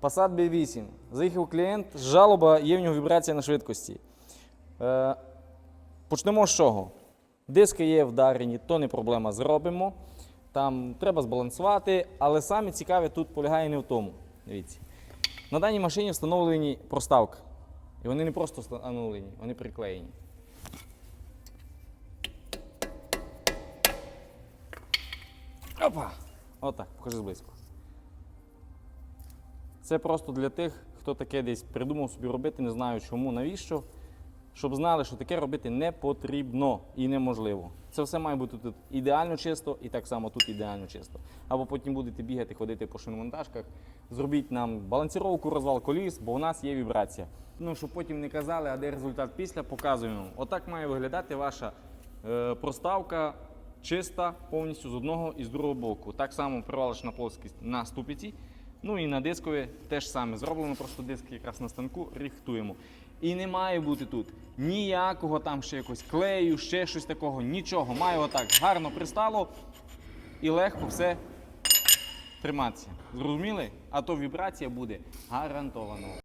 Passat B8. Заїхав клієнт, жалоба, є в нього вібрація на швидкості. Е, почнемо з чого? Диски є вдарені, то не проблема, зробимо. Там треба збалансувати, але саме цікаве тут полягає не в тому. Дивіться. На даній машині встановлені проставки. І вони не просто встановлені, вони приклеєні. Опа! Отак, покажи зблизько. Це просто для тих, хто таке десь придумав собі робити, не знаю чому, навіщо. Щоб знали, що таке робити не потрібно і неможливо. Це все має бути тут ідеально чисто і так само тут ідеально чисто. Або потім будете бігати, ходити по шиномонтажках. Зробіть нам балансіровку, розвал коліс, бо у нас є вібрація. Ну, щоб потім не казали, а де результат після, показуємо. Отак має виглядати ваша е, проставка чиста повністю з одного і з другого боку. Так само привалочна плоскість на ступиці. Ну і на дискові теж саме зроблено, просто диск якраз на станку рихтуємо. І не має бути тут ніякого там ще якось клею, ще щось такого, нічого. Має отак гарно пристало і легко все триматися. Зрозуміли? А то вібрація буде гарантовано.